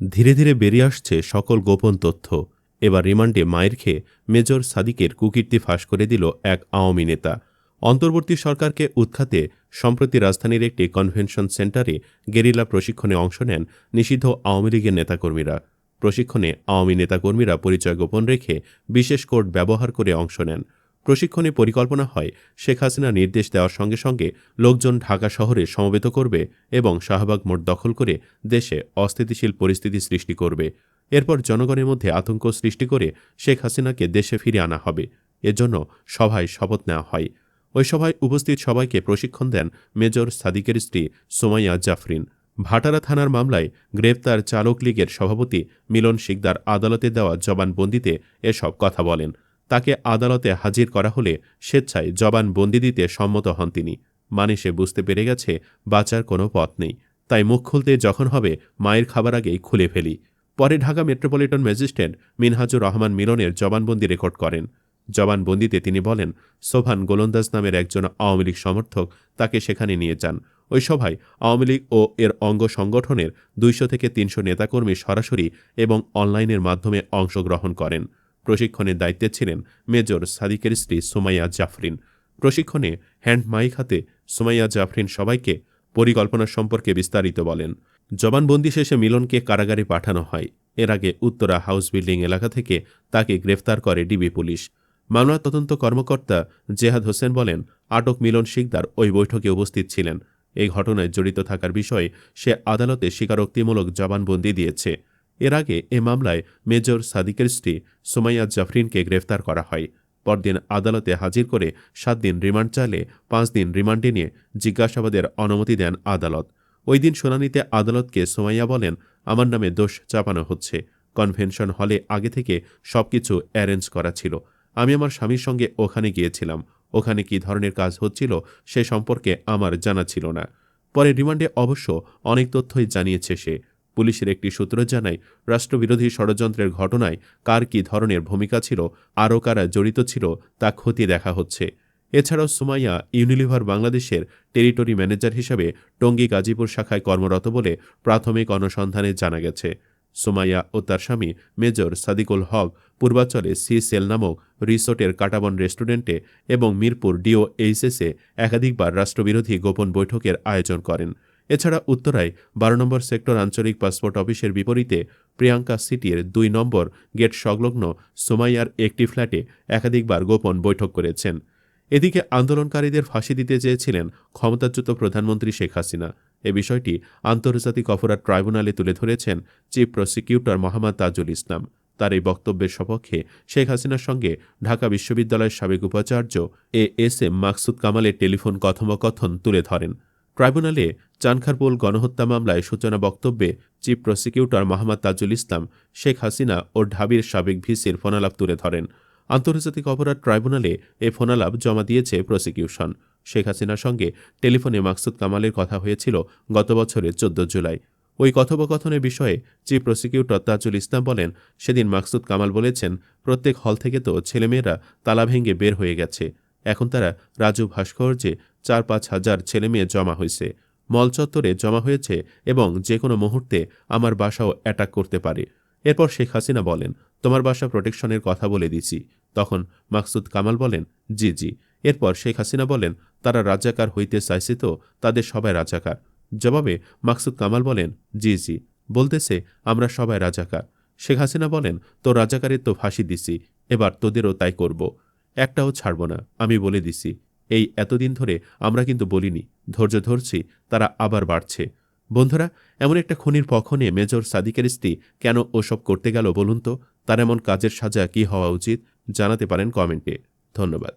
ধীরে ধীরে বেরিয়ে আসছে সকল গোপন তথ্য। এবার রিমান্ডে মায়ের খেয়ে মেজর সাদিকের কুকীর্তি ফাঁস করে দিল এক আওয়ামী নেতা। অন্তর্বর্তী সরকারকে উৎখাতে সম্প্রতি রাজধানীর একটি কনভেনশন সেন্টারে গেরিলা প্রশিক্ষণে অংশ নেন নিষিদ্ধ আওয়ামী লীগের নেতাকর্মীরা। প্রশিক্ষণে আওয়ামী নেতাকর্মীরা পরিচয় গোপন রেখে বিশেষ কোড ব্যবহার করে অংশ নেন। প্রশিক্ষণে পরিকল্পনা হয় শেখ হাসিনা নির্দেশ দেওয়ার সঙ্গে সঙ্গে লোকজন ঢাকা শহরে সমবেত করবে এবং শাহবাগ মোড় দখল করে দেশে অস্থিতিশীল পরিস্থিতি সৃষ্টি করবে। এরপর জনগণের মধ্যে আতঙ্ক সৃষ্টি করে শেখ হাসিনাকে দেশে ফিরে আনা হবে। এজন্য সভায় শপথ নেওয়া হয়। ওই সভায় উপস্থিত সবাইকে প্রশিক্ষণ দেন মেজর সাদিকের স্ত্রী সোমাইয়া জাফরিন। ভাটারা থানার মামলায় গ্রেপ্তার চালক লীগের সভাপতি মিলন শিকদার আদালতে দেওয়া জবানবন্দিতে এসব কথা বলেন। তাকে আদালতে হাজির করা হলে স্বেচ্ছায় জবানবন্দি দিতে সম্মত হন তিনি। মানে সে বুঝতে পেরে গেছে, বাঁচার কোনো পথ নেই। তাই মুখ খুলতে যখন হবে, মায়ের খাবার আগেই খুলে ফেলি। পরে ঢাকা মেট্রোপলিটন ম্যাজিস্ট্রেট মিনহাজুর রহমান মিলনের জবানবন্দি রেকর্ড করেন। জবানবন্দিতে তিনি বলেন, সোভান গোলন্দাজ নামের একজন আওয়ামী লীগ সমর্থক তাকে সেখানে নিয়ে যান। ওই সভায় আওয়ামী লীগ ও এর অঙ্গ সংগঠনের দুইশো থেকে তিনশো নেতাকর্মী সরাসরি এবং অনলাইনের মাধ্যমে অংশগ্রহণ করেন। প্রশিক্ষণের দায়িত্বে ছিলেন মেজর সাদিকের স্ত্রী সোমাইয়া জাফরিন। প্রশিক্ষণে হ্যান্ড মাইক হাতে সোমাইয়া জাফরিন সবাইকে পরিকল্পনা সম্পর্কে বিস্তারিত বলেন। জবানবন্দি শেষে মিলনকে কারাগারে পাঠানো হয়। এর আগে উত্তরা হাউস বিল্ডিং এলাকা থেকে তাকে গ্রেফতার করে ডিবি পুলিশ। মামলার তদন্ত কর্মকর্তা জেহাদ হোসেন বলেন, আটক মিলন শিকদার ওই বৈঠকে উপস্থিত ছিলেন। এই ঘটনায় জড়িত থাকার বিষয়ে সে আদালতে স্বীকারোক্তিমূলক জবানবন্দি দিয়েছে। এর আগে এ মামলায় মেজর সাদিকের স্ত্রী সোমাইয়া জাফরিনকে গ্রেফতার করা হয়। পরদিন আদালতে হাজির করে সাত দিন রিমান্ড চাইলে পাঁচ দিন রিমান্ডে নিয়ে জিজ্ঞাসাবাদের অনুমতি দেন আদালত। ওই দিন শুনানিতে আদালতকে সোমাইয়া বলেন, আমার নামে দোষ চাপানো হচ্ছে। কনভেনশন হলে আগে থেকে সবকিছু অ্যারেঞ্জ করা ছিল। আমি আমার স্বামীর সঙ্গে ওখানে গিয়েছিলাম। ওখানে কি ধরনের কাজ হচ্ছিল সে সম্পর্কে আমার জানা ছিল না। পরে রিমান্ডে অবশ্য অনেক তথ্যই জানিয়েছে সে। পুলিশের একটি সূত্র জানায়, রাষ্ট্রবিরোধী ষড়যন্ত্রের ঘটনায় কার কী ধরনের ভূমিকা ছিল, আরও কারা জড়িত ছিল, তা খতিয়ে দেখা হচ্ছে। এছাড়াও সুমাইয়া ইউনিলিভার বাংলাদেশের টেরিটরি ম্যানেজার হিসেবে টঙ্গী গাজীপুর শাখায় কর্মরত বলে প্রাথমিক অনুসন্ধানে জানা গেছে। সুমাইয়া ও তার স্বামী মেজর সাদিকুল হক পূর্বাচলে সি সেল নামক রিসোর্টের কাটাবন রেস্টুরেন্টে এবং মিরপুর ডিও এইচএসে একাধিকবার রাষ্ট্রবিরোধী গোপন বৈঠকের আয়োজন করেন। এছাড়া উত্তরায় বারো নম্বর সেক্টর আঞ্চলিক পাসপোর্ট অফিসের বিপরীতে প্রিয়াঙ্কা সিটির দুই নম্বর গেট সংলগ্ন সোমাইয়ার একটি ফ্ল্যাটে একাধিকবার গোপন বৈঠক করেছেন। এদিকে আন্দোলনকারীদের ফাঁসি দিতে চেয়েছিলেন ক্ষমতাচ্যুত প্রধানমন্ত্রী শেখ হাসিনা। এ বিষয়টি আন্তর্জাতিক অপরাধ ট্রাইব্যুনালে তুলে ধরেছেন চিফ প্রসিকিউটর মোহাম্মদ তাজুল ইসলাম। তার এই বক্তব্যের সপক্ষে শেখ হাসিনার সঙ্গে ঢাকা বিশ্ববিদ্যালয়ের সাবেক উপাচার্য এ এস এম মাকসুদ কামালের টেলিফোন কথোপকথন তুলে ধরেন। ট্রাইব্যুনালে চানখারপুল গণহত্যা মামলায় সূচনা বক্তব্যে চিফ প্রসিকিউটর মোহাম্মদ তাজুল ইসলাম, শেখ হাসিনা ও ঢাবির সাবেক ভিসির ফোনালাপ তুলে ধরেন। আন্তর্জাতিক অপরাধ ট্রাইব্যুনালে এ ফোনালাপ জমা দিয়েছে প্রসিকিউশন। শেখ হাসিনার সঙ্গে টেলিফোনে মাকসুদ কামালের কথা হয়েছিল গত বছরের চোদ্দ জুলাই। ওই কথোপকথনের বিষয়ে চিফ প্রসিকিউটর তাজুল ইসলাম বলেন, সেদিন মাকসুদ কামাল বলেছেন, প্রত্যেক হল থেকে তো ছেলেমেয়েরা তালা ভেঙে বের হয়ে গেছে। এখন তারা রাজু ভাস্কর্যে চার পাঁচ হাজার ছেলেমেয়ে জমা হয়েছে মল চত্বরে জমা হয়েছে এবং যে কোনো মুহূর্তে আমার বাসাও অ্যাটাক করতে পারে। এরপর শেখ হাসিনা বলেন, তোমার বাসা প্রোটেকশনের কথা বলে দিছি। তখন মাকসুদ কামাল বলেন, জি জি। এরপর শেখ হাসিনা বলেন, তারা রাজাকার হইতে চাইছে তো, তাদের সবাই রাজাকার। জবাবে মাকসুদ কামাল বলেন, জি জি। বলতেছে, আমরা সবাই রাজাকার। শেখ হাসিনা বলেন, তো রাজাকারের তো ফাঁসি দিছি, এবার তোদেরও তাই করব। একটাও ছাড়ব না, আমি বলে দিছি। এই এতদিন ধরে আমরা কিন্তু বলিনি, ধৈর্য ধরছি, তারা আবার বাড়ছে। বন্ধুরা, এমন একটা খনির পক্ষ নিয়ে মেজর সাদিকের স্ত্রী কেন ওসব করতে গেল বলুন তো? তার এমন কাজের সাজা কি হওয়া উচিত? জানাতে পারেন কমেন্টে। ধন্যবাদ।